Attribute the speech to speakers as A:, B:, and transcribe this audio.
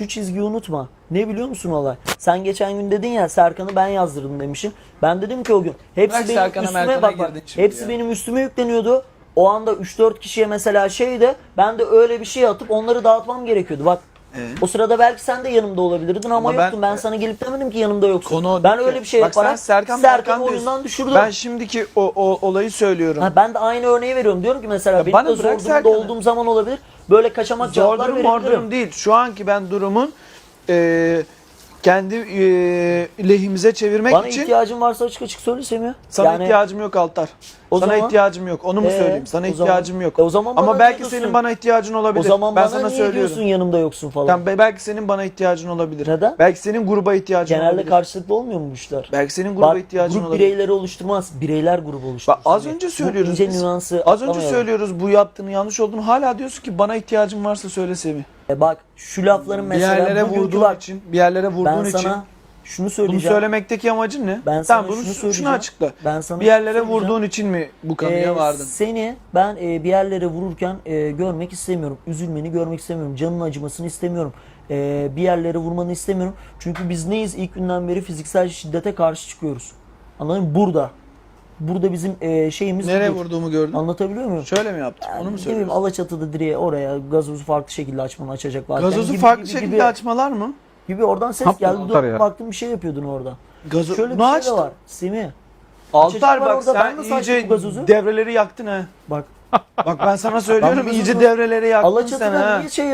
A: şu çizgiyi unutma. Ne biliyor musun olay? Sen geçen gün dedin ya Serkan'ı ben yazdırdım demişsin. Ben dedim ki o gün hepsi
B: Bırak
A: benim
B: Serkan'a,
A: üstüme bak bak.
B: girdin şimdi
A: Hepsi
B: ya.
A: benim üstüme yükleniyordu. O anda 3-4 kişiye mesela şeydi ben de öyle bir şey atıp onları dağıtmam gerekiyordu. Bak
B: Evet.
A: o sırada belki sen de yanımda olabilirdin ama,
B: Ama ben-
A: yoktun. Ben, sana gelip demedim ki yanımda yoksun.
B: Konu
A: ben öyle bir şey
B: Bak sen
A: yaparak
B: Serkan diyorsun.
A: oyundan düşürdüm.
B: Ben şimdiki o, o olayı söylüyorum.
A: Ha, ben de aynı örneği veriyorum. Diyorum ki mesela
B: Ya
A: benim
B: bana
A: de zor durumda
B: Serkan'ı.
A: olduğum zaman olabilir. Böyle kaçamak
B: Zor
A: cevaplar
B: durum
A: verebilirim.
B: durum değil. Şu anki ben durumun e, kendi e, lehimize çevirmek
A: Bana
B: için
A: ihtiyacın varsa açık açık söyle Semih.
B: sana
A: Yani
B: ihtiyacım yok Altar.
A: O
B: sana
A: zaman-
B: ihtiyacım yok. Onu mu
A: Ee,
B: söyleyeyim? Sana
A: o zaman-
B: ihtiyacım yok.
A: E, o zaman
B: Ama
A: bana
B: belki
A: niye
B: senin
A: diyorsun?
B: bana ihtiyacın olabilir.
A: o zaman
B: ben
A: bana
B: sana
A: niye
B: söylüyorum.
A: diyorsun yanımda yoksun falan.
B: Tamam, be- belki senin bana ihtiyacın olabilir.
A: Neden?
B: Belki senin gruba ihtiyacın
A: Genelde
B: olabilir.
A: karşılıklı olmuyor mu bu işler?
B: Belki senin gruba
A: Bak,
B: ihtiyacın
A: grup
B: olabilir.
A: bireyleri oluşturmaz. Bireyler grubu oluşturur.
B: Bak az
A: Semih.
B: önce
A: Bu
B: söylüyoruz
A: ince
B: biz.
A: nüansı
B: Az önce
A: atlamayalım.
B: söylüyoruz bu yaptığını yanlış olduğunu. Hala diyorsun ki bana ihtiyacın varsa söyle Semih.
A: E bak şu lafların
B: Bir
A: mesela
B: yerlere
A: bugünkü
B: vurduğun
A: bak
B: için, bir yerlere vurduğun
A: ben
B: için
A: sana şunu
B: bunu
A: söyleyeceğim.
B: söylemekteki amacın ne?
A: Ben sana
B: tamam bunu
A: şunu
B: şunu,
A: söyleyeceğim.
B: açıkla.
A: Ben sana
B: bir yerlere
A: şunu
B: vurduğun için mi bu kanıya
A: Ee,
B: vardın?
A: Seni ben e, bir yerlere vururken e, görmek istemiyorum. Üzülmeni görmek istemiyorum. Canın acımasını istemiyorum. E, bir yerlere vurmanı istemiyorum. Çünkü biz neyiz? İlk günden beri fiziksel şiddete karşı çıkıyoruz. Anladın mı? Burada. Burada bizim e, şeyimiz
B: Nereye
A: budur.
B: vurduğumu gördün?
A: Anlatabiliyor muyum?
B: Şöyle mi yaptın?
A: Yani
B: Onu mu söylüyorsun?
A: Alaçatı'da direğe oraya gazozu farklı şekilde açmanı açacak varken.
B: Gazozu
A: gibi,
B: farklı
A: gibi,
B: şekilde
A: gibi,
B: açmalar mı?
A: Gibi oradan ses
C: Yapma
A: geldi.
C: Ya.
A: baktım bir şey yapıyordun orada.
B: Gazo...
A: Şöyle bir
B: ne
A: şey
B: açtın?
A: de var. Semih.
B: Altar bak
A: orada,
B: sen iyice devreleri yaktın ha.
A: Bak
B: Bak ben sana söylüyorum
A: Ben
B: iyice devreleri yaktın sen
A: Alaçatı'da
B: ha.
A: niye şey